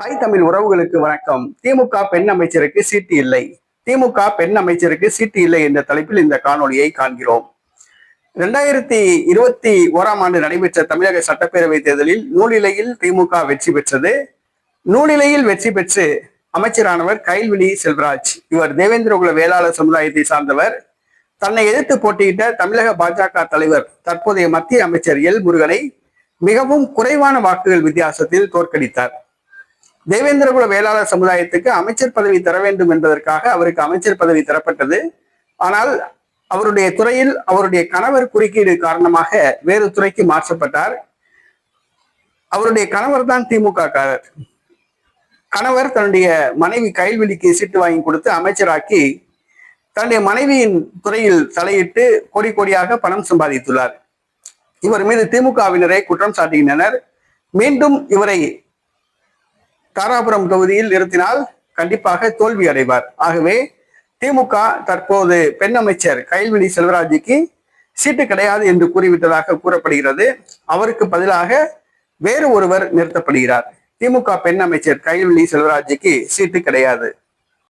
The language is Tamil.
தாய் தமிழ் உறவுகளுக்கு வணக்கம். திமுக பெண் அமைச்சருக்கு சீட்டு இல்லை. திமுக பெண் அமைச்சருக்கு சீட்டு இல்லை என்ற தலைப்பில் இந்த காணொளியை காண்கிறோம். இரண்டாயிரத்தி இருபத்தி ஓராம் ஆண்டு நடைபெற்ற தமிழக சட்டப்பேரவை தேர்தலில் நூலிலையில் திமுக வெற்றி பெற்றது. நூலிலையில் வெற்றி பெற்று அமைச்சரானவர் கைல்விழி செல்வராஜ். இவர் தேவேந்திரகுல வேளாளர் சமுதாயத்தை சார்ந்தவர். தன்னை எதிர்த்து போட்டியிட்ட தமிழக பாஜக தலைவர் தற்போதைய மத்திய அமைச்சர் எல் முருகனை மிகவும் குறைவான வாக்குகள் வித்தியாசத்தில் தோற்கடித்தார். தேவேந்திரகுல வேளாளர் சமுதாயத்துக்கு அமைச்சர் பதவி தர வேண்டும் என்பதற்காக அவருக்கு அமைச்சர் பதவி தரப்பட்டது. ஆனால் அவருடைய துறையில் அவருடைய கணவர் குறுக்கீடு காரணமாக வேறு துறைக்கு மாற்றப்பட்டார். அவருடைய கணவர் தான் திமுக காரர். கணவர் தன்னுடைய மனைவி கைல்வெளிக்கு சீட்டு வாங்கி கொடுத்து அமைச்சராக்கி தன்னுடைய மனைவியின் துறையில் தலையிட்டு கோடி கோடியாக பணம் சம்பாதித்துள்ளார். இவர் மீது திமுகவினரை குற்றம் சாட்டுகின்றனர். மீண்டும் இவரை தாராபுரம் தொகுதியில் நிறுத்தினால் கண்டிப்பாக தோல்வி அடைவார். ஆகவே திமுக தற்போது பெண் அமைச்சர் கைல்வெளி செல்வராஜுக்கு சீட்டு கிடையாது என்று கூறிவிட்டதாக கூறப்படுகிறது. அவருக்கு பதிலாக வேறு ஒருவர் நிறுத்தப்படுகிறார். திமுக பெண் அமைச்சர் கைல்வெளி செல்வராஜுக்கு சீட்டு கிடையாது.